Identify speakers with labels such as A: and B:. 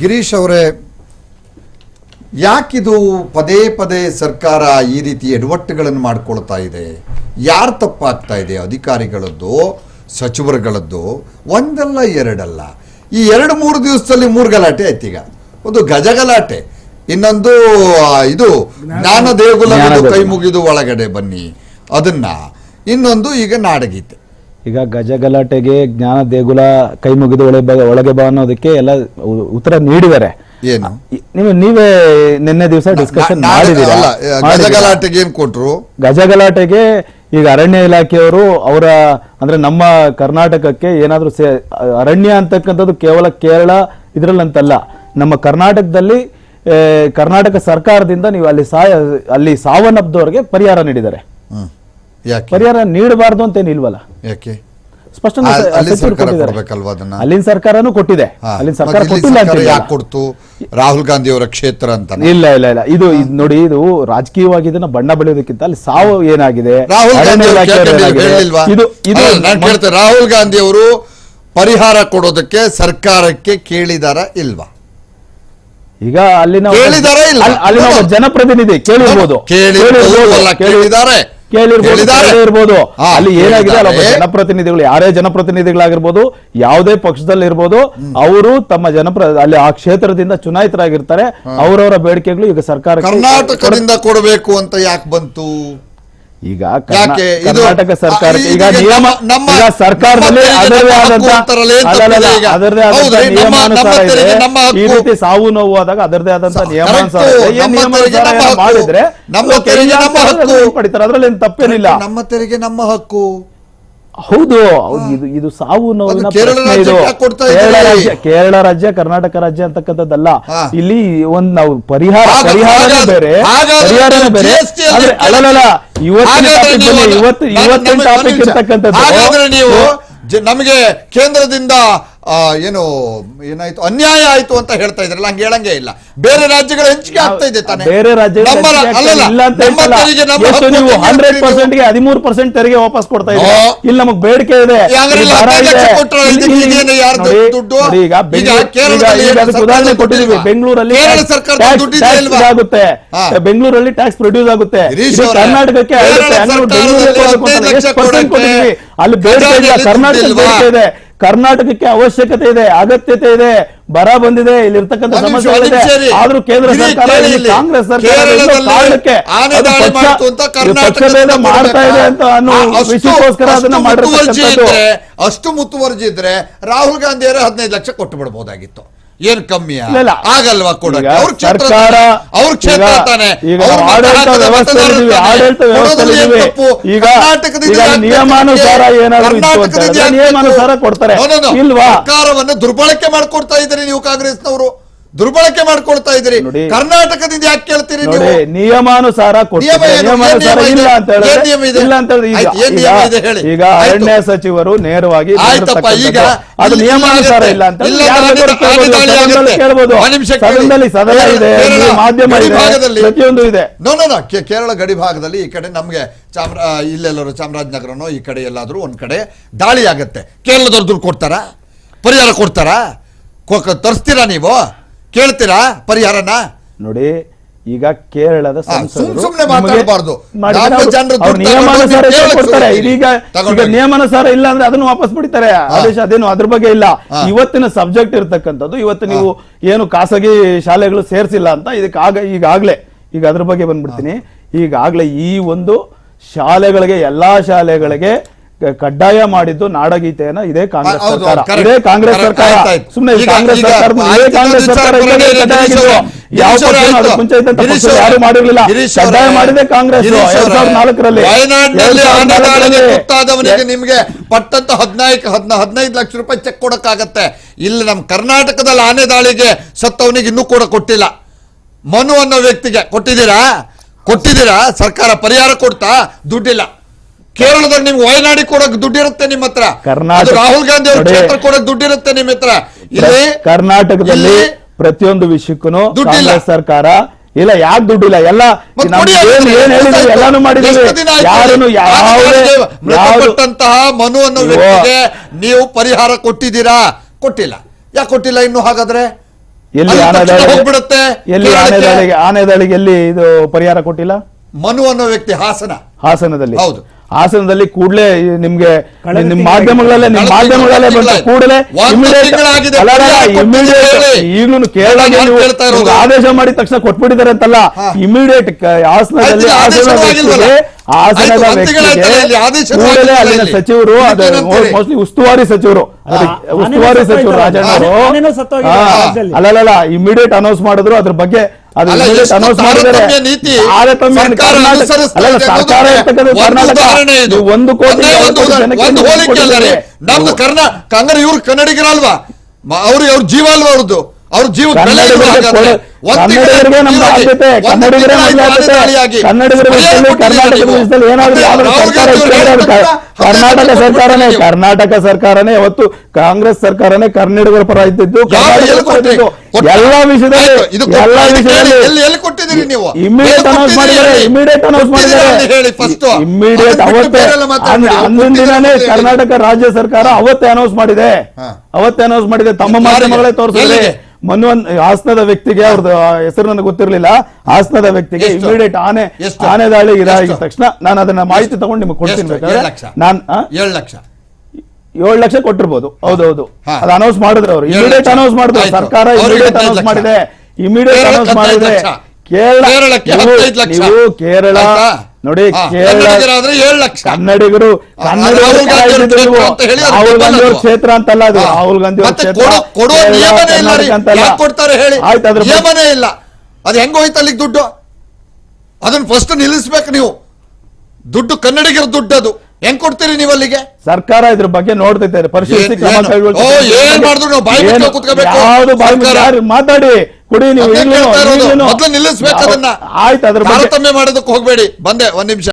A: ಗಿರೀಶ್ ಅವರೇ ಯಾಕಿದು ಪದೇ ಪದೇ ಸರ್ಕಾರ ಈ ರೀತಿ ಎಡವಟ್ಟುಗಳನ್ನು ಮಾಡ್ಕೊಳ್ತಾ ಇದೆ? ಯಾರು ತಪ್ಪಾಗ್ತಾ ಇದೆ? ಅಧಿಕಾರಿಗಳದ್ದು ಸಚಿವರುಗಳದ್ದು ಒಂದಲ್ಲ ಎರಡಲ್ಲ. ಈ ಎರಡು ಮೂರು ದಿವಸದಲ್ಲಿ ಮೂರು ಗಲಾಟೆ ಆಯ್ತು ಈಗ. ಒಂದು ಗಜ ಗಲಾಟೆ ಇನ್ನೊಂದು ಇದು ಜ್ಞಾನ ದೇಗುಲ ಕೈ ಮುಗಿದು ಒಳಗಡೆ ಬನ್ನಿ. ಅದನ್ನ ಇನ್ನೊಂದು ಈಗ ನಾಡಗೀತೆ.
B: ಈಗ ಗಜ ಗಲಾಟೆಗೆ ಜ್ಞಾನ ದೇಗುಲ ಕೈ ಮುಗಿದು ಒಳಗೆ ಬಾ- ಒಳಗೆ ಬಾ ಅನ್ನೋದಕ್ಕೆ ಎಲ್ಲ ಉತ್ತರ ನೀಡಿದ್ದಾರೆ.
A: ಏನು?
B: ನೀವು ನೀವೇ ನಿನ್ನೆ ದಿವಸ ಡಿಸ್ಕಷನ್
A: ಗಜಗಲಾಟೆಗೆ
B: ಮಾಡಿದ್ದೀರಾ?
A: ಗಜ ಗಲಾಟೆಗೆ ಏನ್ ಕೊಟ್ರು?
B: ಗಜ ಗಲಾಟೆಗೆ ಈಗ ಅರಣ್ಯ ಇಲಾಖೆಯವರು ಅವರ ಅಂದ್ರೆ ನಮ್ಮ ಕರ್ನಾಟಕಕ್ಕೆ ಏನಾದರೂ ಅರಣ್ಯ ಅಂತಕ್ಕಂಥದ್ದು ಕೇವಲ ಕೇರಳ ಇದ್ರಲ್ಲಂತಲ್ಲ ನಮ್ಮ ಕರ್ನಾಟಕದಲ್ಲಿ ಕರ್ನಾಟಕ ಸರ್ಕಾರದಿಂದ ನೀವು ಅಲ್ಲಿ ಸಾಯ ಅಲ್ಲಿ ಸಾವನ್ನಪ್ಪದವ್ರಿಗೆ ಪರಿಹಾರ ನೀಡಿದ್ದಾರೆ. ಪರಿಹಾರ ನೀಡಬಾರ್ದು ಅಂತ ಏನಿಲ್ವಲ್ಲ?
A: ಯಾಕೆ?
B: ಸ್ಪಷ್ಟ ಅಲ್ಲಿನ ಸರ್ಕಾರನು ಕೊಟ್ಟಿದೆ. ಅಲ್ಲಿನ ಸರ್ಕಾರ ಕೊಟ್ಟಿಲ್ಲ ಅಂತ
A: ಕೊಡ್ತು? ರಾಹುಲ್ ಗಾಂಧಿ ಅವರ ಕ್ಷೇತ್ರ ಅಂತ
B: ಇಲ್ಲ ಇಲ್ಲ ಇಲ್ಲ. ಇದು ನೋಡಿ ಇದು ರಾಜಕೀಯವಾಗಿ ಇದನ್ನ ಬಣ್ಣ ಬೆಳೆಯೋದಕ್ಕಿಂತ ಅಲ್ಲಿ ಸಾವು ಏನಾಗಿದೆ?
A: ರಾಹುಲ್ ಗಾಂಧಿ ಅವರು ಪರಿಹಾರ ಕೊಡೋದಕ್ಕೆ ಸರ್ಕಾರಕ್ಕೆ ಕೇಳಿದಾರ ಇಲ್ವಾ?
B: ಈಗ ಅಲ್ಲಿನ
A: ಕೇಳಿದಾರಾ
B: ಅಲ್ಲಿನ ಜನಪ್ರತಿನಿಧಿ ಕೇಳಿರ್ಬೋದು.
A: ಕೇಳಿದ್ದಾರೆ.
B: ಕೇಳಿರ್ಬೋದು. ಅಲ್ಲಿ ಏನಾಗಿದೆ? ಅಲ್ಲ ಜನಪ್ರತಿನಿಧಿಗಳು ಯಾರೇ ಜನಪ್ರತಿನಿಧಿಗಳಾಗಿರ್ಬೋದು ಯಾವುದೇ ಪಕ್ಷದಲ್ಲಿ ಇರ್ಬೋದು ಅವರು ತಮ್ಮ ಜನಪ್ರ ಅಲ್ಲಿ ಆ ಕ್ಷೇತ್ರದಿಂದ ಚುನಾಯಿತರಾಗಿರ್ತಾರೆ. ಅವರವರ ಬೇಡಿಕೆಗಳು ಈಗ ಸರ್ಕಾರ
A: ಕರ್ನಾಟಕದಿಂದ ಕೊಡಬೇಕು ಅಂತ ಯಾಕೆ ಬಂತು?
B: ಈಗ? ಕರ್ನಾಟಕ
A: ಸರ್ಕಾರ
B: ಈಗ ನಿಯಮ ಈಗ ಸರ್ಕಾರದಲ್ಲಿ ಅದರದೇ ಆದಂತ? ಅದರದೇ ಆದಂತ ನಿಯಮಾನುಸಾರ ಇದೆ. ಈ ರೀತಿ ಸಾವು ನೋವು ಆದಾಗ ಅದರದೇ ಆದಂತ ನಿಯಮಾನುಸಾರ ನಿಯಮಾನುಸಾರ. ಮಾಡಿದ್ರೆ. ಪಡಿತಾರೆ ಅದ್ರಲ್ಲಿ ಏನು ತಪ್ಪೇನಿಲ್ಲ.
A: ನಮ್ಮ ತೆರಿಗೆ ನಮ್ಮ ಹಕ್ಕು.
B: ಹೌದು. ಇದು ಇದು ಸಾವು ನೋವಿನ ಪ್ರಶ್ನೆ ಇದು. ಕೇರಳ ರಾಜ್ಯ ಕರ್ನಾಟಕ ರಾಜ್ಯ ಅಂತಕ್ಕಂಥದ್ದಲ್ಲ. ಇಲ್ಲಿ ಒಂದ್ ನಾವು ಪರಿಹಾರ
A: ಪರಿಹಾರ
B: ಪರಿಹಾರನೇ ಬೇರೆ. ಪರಿಹಾರನೇ ಬೇರೆ. ಅಲ್ಲಲ್ಲ ಇವತ್ತಿನ ಟಾಪಿಕ್. ಇರ್ತಕ್ಕಂಥದ್ದು
A: ನಮಗೆ ಕೇಂದ್ರದಿಂದ ಏನು ಏನಾಯ್ತು? ಅನ್ಯಾಯ ಆಯ್ತು ಅಂತ ಹೇಳ್ತಾ ಇದ್ರಲ್ಲ ಹಂಗೆ ಹೇಳಂಗೆ ಇಲ್ಲ. ಬೇರೆ ರಾಜ್ಯಗಳ ಹಂಚಿಕೆ ಆಗ್ತಾ ಇದೆ ತಾನೆ.
B: ಬೇರೆ ರಾಜ್ಯಗಳ
A: ನಮ್ಮ ರಾ-
B: ಹೆಚ್ಚಿಗೆ
A: ಅಲ್ಲಲ್ಲ, ನಮ್ಮ
B: ಹೇಳ್ತಲ್ಲ.
A: ತೆರಿಗೆ ನಮ್ಮ
B: ಎಷ್ಟು ನೀವು ಹಂಡ್ರೆಡ್ ಪರ್ಸೆಂಟ್ಗೆ ಹದಿಮೂರು ಪರ್ಸೆಂಟ್ ತೆರಿಗೆ ವಾಪಸ್ ಕೊಡ್ತಾ ಇದೆ. ಇಲ್ಲಿ ನಮಗ್ ಬೇಡಿಕೆ ಇದೆ. ಉದಾಹರಣೆ
A: ಕೊಟ್ಟಿದೀವಿ
B: ಬೆಂಗಳೂರಲ್ಲಿ ಆಗುತ್ತೆ ಬೆಂಗಳೂರಲ್ಲಿ ಟ್ಯಾಕ್ಸ್ ಪ್ರೊಡ್ಯೂಸ್ ಆಗುತ್ತೆ. ಕರ್ನಾಟಕಕ್ಕೆ ಅಲ್ಲಿ ಬೇಡಿಕೆ ಇಲ್ಲ. ಕರ್ನಾಟಕ ಬೇಡಿಕೆ ಇದೆ. ಕರ್ನಾಟಕಕ್ಕೆ ಅವಶ್ಯಕತೆ ಇದೆ ಅಗತ್ಯತೆ ಇದೆ ಬರ ಬಂದಿದೆ ಇಲ್ಲಿರ್ತಕ್ಕಂಥ ಸಮಸ್ಯೆಗಳಿದೆ. ಆದ್ರೂ ಕೇಂದ್ರ ಸರ್ಕಾರ. ಕಾಂಗ್ರೆಸ್ ಸರ್ಕಾರ
A: ಮಾಡ್ತು
B: ಇದೆ ಅಂತ ಅನ್ನೋ ವಿಷಯಕ್ಕೋಸ್ಕರ ಅದನ್ನ ಮಾಡಿರ್ತಕ್ಕಂಥದ್ದು
A: ಅಷ್ಟು ಮುತುವರ್ಜಿ ಇದ್ರೆ ರಾಹುಲ್ ಗಾಂಧಿ ಅವರೇ ಹದಿನೈದು ಲಕ್ಷ ಕೊಟ್ಟು ಬಿಡಬಹುದಾಗಿತ್ತು ಏನ್
B: ಕಮ್ಮಿ.
A: ಆಗಲ್ವಾ ಕೊಡಕ್ಕೆ ಅವ್ರ ಕ್ಷೇತ್ರ. ಅವ್ರ ಕ್ಷೇತ್ರ
B: ಈಗ-
A: ತಾನೆ
B: ಈಗ ನಿಯಮಾನುಸಾರ? ಏನಾದ್ರು ನಿಯಮಾನುಸಾರ? ಕೊಡ್ತಾರೆ. ಇಲ್ವಾ?
A: ಸರ್ಕಾರವನ್ನು ದುರ್ಬಳಕೆ ಮಾಡ್ಕೊಡ್ತಾ ಇದ್ದೀರಿ ನೀವು ಕಾಂಗ್ರೆಸ್ನವರು ದುರ್ಬಳಕೆ ಮಾಡ್ಕೊಳ್ತಾ ಇದ್ದೀರಿ. ಕರ್ನಾಟಕದಿಂದ ಯಾಕೆ ಕೇಳ್ತೀರಿ ನೀವು?
B: ನಿಯಮಾನುಸಾರ. ನಿಯಮಾನುಸಾರ ಇಲ್ಲ ಅಂತ ಹೇಳಿದ್ರೆ ಈಗ ಅರಣ್ಯ ಸಚಿವರು ನೇರವಾಗಿ
A: ಆಯ್ತಪ್ಪ ಈಗ.
B: ಅದು ನಿಯಮಾನುಸಾರ ಇಲ್ಲ ಅಂತ ಕೇಳ್ಬೋದು, ಸದನದಲ್ಲಿ ಸದನ
A: ಕೇರಳ-
B: ಇದೆ ಮಾಧ್ಯಮ
A: ಗಡಿ
B: ಇದೆ.
A: ಭಾಗದಲ್ಲಿ-
B: ಪ್ರತಿಯೊಂದು ಇದೆ.
A: ನೋ ನೋ ಕೇರಳ ಗಡಿ ಭಾಗದಲ್ಲಿ ಈ ಕಡೆ ನಮಗೆ ಚಾಮರಾ ಇಲ್ಲೆಲ್ಲರೂ ಚಾಮರಾಜನಗರನೋ ಈ ಕಡೆ ಎಲ್ಲಾದ್ರೂ ಒಂದ್ ಕಡೆ ದಾಳಿ ಆಗತ್ತೆ. ಕೇರಳದವ್ರು ದುಡ್ಡು ಕೊಡ್ತಾರಾ? ಪರಿಹಾರ ಕೊಡ್ತಾರಾ? ತರಿಸ್ತೀರಾ ನೀವು? ಕೇಳ್ತೀರಾ ಪರಿಹಾರನ?
B: ನೋಡಿ ಈಗ ಕೇರಳದ ಸುಮ್ಮನೆ
A: ಮಾತಾಡಬಾರ್ದು.
B: ಕೊಡ್ತಾರೆ. ಇದೀಗ ನಿಯಮಾನುಸಾರ ಇಲ್ಲ ಅಂದ್ರೆ ಅದನ್ನು ವಾಪಸ್ ಬಿಡ್ತಾರೆ. ಆದೇಶ ಅದೇನು ಅದ್ರ ಬಗ್ಗೆ ಇಲ್ಲ. ಇವತ್ತಿನ ಸಬ್ಜೆಕ್ಟ್ ಇರ್ತಕ್ಕಂಥದ್ದು ಇವತ್ತು ನೀವು ಏನು ಖಾಸಗಿ ಶಾಲೆಗಳು ಸೇರ್ಸಿಲ್ಲ ಅಂತ ಇದಕ್ಕೆ ಆಗ ಈಗಾಗ್ಲೇ ಈಗ ಅದ್ರ ಬಗ್ಗೆ ಬಂದ್ಬಿಡ್ತೀನಿ. ಈಗಾಗ್ಲೇ ಈ ಒಂದು ಶಾಲೆಗಳಿಗೆ ಎಲ್ಲಾ ಶಾಲೆಗಳಿಗೆ ಕಡ್ಡಾಯ ಮಾಡಿದ್ದು ನಾಡಗೀತೆಯನ್ನ ಇದೇ ಕಾಂಗ್ರೆಸ್ ಸರ್ಕಾರ. ಇದೇ ಕಾಂಗ್ರೆಸ್ ಸರ್ಕಾರ. ಸುಮ್ಮನೆ ಕಾಂಗ್ರೆಸ್ ಸರ್ಕಾರ ಇದೇ ಕಾಂಗ್ರೆಸ್ ಸರ್ಕಾರ. ಯಾವ
A: ಗಿರೀಶ್
B: ಪಕ್ಷನೂ ಅದಕ್ಕೆ ಮುಂಚೆ ಇದ್ದಂತ ಪಕ್ಷ ಯಾರು. ಮಾಡಿರ್ಲಿಲ್ಲ ಕಡ್ಡಾಯ. ಮಾಡಿದೆ ಕಾಂಗ್ರೆಸ್ ಎರಡ್. ಸಾವಿರದ ನಾಲ್ಕರಲ್ಲಿ
A: ವಯನಾಡಿನಲ್ಲಿ ನಿಮ್ಗೆ ಪಟ್ಟಂತ ಹದಿನಾಲ್ಕು ಹದಿನ ಹದಿನೈದು ಲಕ್ಷ ರೂಪಾಯಿ ಚೆಕ್ ಕೊಡಕ್ಕಾಗತ್ತೆ ಇಲ್ಲಿ ನಮ್ಮ ಕರ್ನಾಟಕದಲ್ಲಿ ಆನೆ ದಾಳಿಗೆ ಸತ್ತವನಿಗೆ ಇನ್ನೂ ಕೂಡ ಕೊಟ್ಟಿಲ್ಲ ಮನು ಅನ್ನೋ ವ್ಯಕ್ತಿಗೆ ಕೊಟ್ಟಿದ್ದೀರಾ ಕೊಟ್ಟಿದ್ದೀರಾ ಸರ್ಕಾರ ಪರಿಹಾರ ಕೊಡ್ತಾ ದುಡ್ಡಿಲ್ಲ ಕೇರಳದಾಗ ನಿಮ್ಗೆ ವಯನಾಡಿ ಕೊಡಕ್ ದುಡ್ಡಿರುತ್ತೆ ನಿಮ್ಮ ಹತ್ರ.
B: ಕರ್ನಾಟಕ-
A: ರಾಹುಲ್ ಗಾಂಧಿ ಅವ್ರ ಕ್ಷೇತ್ರ ಕೊಡಕ್ ದುಡ್ಡಿರುತ್ತೆ ನಿಮ್ಮ ಹತ್ರ. ಇಲ್ಲಿ
B: ಕರ್ನಾಟಕದಲ್ಲಿ ಪ್ರತಿಯೊಂದು ವಿಷಯಕ್ಕೂ
A: ದುಡ್ಡಿಲ್ಲ.
B: ಸರ್ಕಾರ ಇಲ್ಲ ಯಾಕೆ ದುಡ್ಡಿಲ್ಲ? ಎಲ್ಲ? ಎಲ್ಲಾನು ಮಾಡಿದೀವಿ? ಯಾರನ್ನು
A: ಮೃತಪಟ್ಟಂತಹ ಮನು ಅನ್ನೋ ವ್ಯಕ್ತಿಗೆ ನೀವು ಪರಿಹಾರ ಕೊಟ್ಟಿದ್ದೀರಾ? ಕೊಟ್ಟಿಲ್ಲ. ಯಾಕೆ ಕೊಟ್ಟಿಲ್ಲ ಇನ್ನು ಹಾಗಾದ್ರೆ?
B: ಎಲ್ಲಿ
A: ಅಲ್ಲಿ
B: ಆನೆ
A: ತಕ್ಷಣ
B: ದಾಳಿಗೆ
A: ಹೋಗ್ಬಿಡುತ್ತೆ
B: ಎಲ್ಲಿ ಆನೆ
A: ಕೇರಳಕ್ಕೆ.
B: ದಾಳಿಗೆ ಆನೆ ದಾಳಿಗೆ ಎಲ್ಲಿ ಇದು ಪರಿಹಾರ ಕೊಟ್ಟಿಲ್ಲ?
A: ಮನು ಅನ್ನೋ ವ್ಯಕ್ತಿ ಹಾಸನ
B: ಹಾಸನದಲ್ಲಿ
A: ಹೌದು.
B: ಹಾಸನದಲ್ಲಿ ಕೂಡಲೇ ನಿಮ್ಗೆ ನಿಮ್ ಮಾಧ್ಯಮಗಳಲ್ಲೇ ನಿಮ್ ಮಾಧ್ಯಮಗಳಲ್ಲೇ ಬಂತು ಕೂಡಲೇ ಇಮಿಡಿಯೇಟ್
A: ಕೇರಳ.
B: ಈಗ್ಲೂ. ನಿಮ್ಗೆ ಆದೇಶ ಮಾಡಿದ ತಕ್ಷಣ ಕೊಟ್ಬಿಟ್ಟಿದ್ದಾರೆ ಅಂತಲ್ಲ. ಇಮಿಡಿಯೇಟ್ ಹಾಸನದಲ್ಲಿ
A: ಆಯ್ತು, ಆದೇಶನೂ
B: ಕೂಡಲೇ ಅಲ್ಲಿನ ಸಚಿವರು ಮೋಸ್ಟ್ಲಿ ಉಸ್ತುವಾರಿ ಸಚಿವರು ಉಸ್ತುವಾರಿ ಸಚಿವರು ರಾಜಣ್ಣ. ಅಲ್ಲಲ್ಲ ಇಮಿಡಿಯೇಟ್ ಅನೌನ್ಸ್ ಮಾಡಿದ್ರು ಅದ್ರ ಬಗ್ಗೆ ಅದು ಇಮಿಡಿಯೇಟ್
A: ತಾರತಮ್ಯ
B: ತಾರತಮ್ಯ
A: ಸರ್ಕಾರ
B: ಕರ್ನಾಟಕ-
A: ಅನುಸರಿಸ್ತಾ
B: ಅಲ್ಲಲ್ಲ, ಸರ್ಕಾರ ಇರ್ತಕ್ಕಂಥ
A: ಒಂದು
B: ಕರ್ನಾಟಕ ಕೋಟಿ
A: ನಮ್ದು ಕರ್ನಾ ಹಂಗಾರೆ ಇವ್ರು ಕನ್ನಡಿಗರಲ್ವಾ? ಅವ್ರಿಗೆ ಅವ್ರ ಜೀವ ಅಲ್ವಾ ಅವ್ರದ್ದು? ಅವ್ರ ಜೀವ
B: ಕನ್ನಡಿಗರಿಗೆ ಕೊಡು- ನಮ್ಮ ಆದ್ಯತೆ ಕನ್ನಡಿಗರೇ ಮೊದಲ ಆದ್ಯತೆ. ಕನ್ನಡಿಗರ ವಿಷಯದಲ್ಲಿ ಕರ್ನಾಟಕದ ವಿಷಯದಲ್ಲಿ ಏನಾದ್ರು ಯಾವ್ದು ಸರ್ಕಾರ ಕರ್ನಾಟಕ ಸರ್ಕಾರನೇ ಕರ್ನಾಟಕ ಸರ್ಕಾರನೇ ಯಾವತ್ತು ಕಾಂಗ್ರೆಸ್ ಸರ್ಕಾರನೇ ಕನ್ನಡಿಗರ ಪರ ಇದ್ದಿದ್ದು ಎಲ್ಲಾ ವಿಷಯದಲ್ಲಿ ಎಲ್ಲಾ ವಿಷಯದಲ್ಲಿ
A: ನೀವು?
B: ಇಮಿಡಿಯೇಟ್ ಅನೌನ್ಸ್ ಮಾಡಿದ್ದಾರೆ? ಇಮಿಡಿಯೇಟ್ ಅನೌನ್ಸ್ ಮಾಡಿದ್ದಾರೆ. ಇಮಿಡಿಯೇಟ್ ಅವತ್ತೇ ಅಂದ್- ಅಂದಿನ ದಿನನೇ ಕರ್ನಾಟಕ ರಾಜ್ಯ ಸರ್ಕಾರ ಅವತ್ತೇ ಅನೌನ್ಸ್ ಮಾಡಿದೆ. ಅವತ್ತೇ ಅನೌನ್ಸ್ ಮಾಡಿದೆ. ತಮ್ಮ? ಮಾಧ್ಯಮಗಳೇ
A: ತೋರಿಸಿದೆ?
B: ಮನ್ವನ್ ಹಾಸನದ ವ್ಯಕ್ತಿಗೆ ಅವ್ರದ್ದು. ಹೆಸರು ನನಗೆ ಗೊತ್ತಿರಲಿಲ್ಲ. ಹಾಸನದ ವ್ಯಕ್ತಿಗೆ ಇಮಿಡಿಯೇಟ್ ಆನೆ? ಆನೆ ದಾಳಿ ಇದಾಗಿದ ತಕ್ಷಣ ನಾನು ಅದನ್ನ ಮಾಹಿತಿ ತಗೊಂಡು ನಿಮಗೆ ಕೊಡ್ತೀನಿ? ಬೇಕಾದ್ರೆ. ನಾನು
A: ಏಳು ಲಕ್ಷ?
B: ಏಳು ಲಕ್ಷ ಕೊಟ್ಟಿರ್ಬೋದು. ಹೌದೌದು. ಅದು ಅನೌನ್ಸ್ ಮಾಡಿದ್ರು ಅವರು. ಇಮಿಡಿಯೇಟ್ ಅನೌನ್ಸ್ ಮಾಡಿದ್ರು. ಸರ್ಕಾರ ಇಮಿಡಿಯೇಟ್ ಅನೌನ್ಸ್. ಮಾಡಿದೆ. ಇಮಿಡಿಯೇಟ್ ಅನೌನ್ಸ್
A: ಮಾಡಿದ್ರೆ
B: ಮಾಡಿದೆ ಕೇರಳ ನೀವು- ಕೇರಳ? ನೋಡಿ
A: ಕನ್ನಡಿಗರಾದ್ರೆ ಏಳು ಲಕ್ಷ.
B: ಕನ್ನಡಿಗರು ಕನ್ನಡಿಗರು
A: ರಾಹುಲ್ ಗಾಂಧಿ ಅವ್ರ ಕ್ಷೇತ್ರ
B: ಅಂತಲ್ಲ ಅದು. ರಾಹುಲ್ ಗಾಂಧಿ ಅವ್ರ ಕ್ಷೇತ್ರ
A: ಕೊಡು- ಕೊಡುವ ನಿಯಮನೇ ಇಲ್ಲ ರೀ.
B: ಕರ್ನಾಟಕ
A: ಕೊಡ್ತಾರೆ ಹೇಳಿ?
B: ಆಯ್ತು ಅದ್ರ
A: ನಿಯಮನೇ ಇಲ್ಲ. ಅದು ಹೆಂಗ್ ಹೋಯ್ತು ಅಲ್ಲಿಗೆ ದುಡ್ಡು? ಅದನ್ನ ಫಸ್ಟ್ ನಿಲ್ಲಿಸ್ಬೇಕು ನೀವು. ದುಡ್ಡು ಕನ್ನಡಿಗರ ದುಡ್ಡು ಅದು. ಹೆಂಗ್ ಕೊಡ್ತೀರಿ ನೀವು ಅಲ್ಲಿಗೆ?
B: ಸರ್ಕಾರ ಇದ್ರ ಬಗ್ಗೆ ನೋಡ್ತೈತೆ ಪರಿಶೀಲಿಸಿ ಕ್ರಮ.
A: ಓ, ಏನ್ ಮಾಡಿದ್ರು ನಾವು? ಬಾಯಿ? ಕೂತ್ಕೋಬೇಕು?
B: ಮಾತಾಡಿ? ಕೊಡಿ ನೀವು.
A: ಮೊದ್ಲು ನಿಲ್ಲಿಸ್ಬೇಕು ಅದನ್ನ.
B: ಆಯ್ತು ಅದ್ರ
A: ತಾರತಮ್ಯ ಮಾಡೋದಕ್ಕೆ ಹೋಗ್ಬೇಡಿ. ಬಂದೆ ಒಂದ್ ನಿಮಿಷ.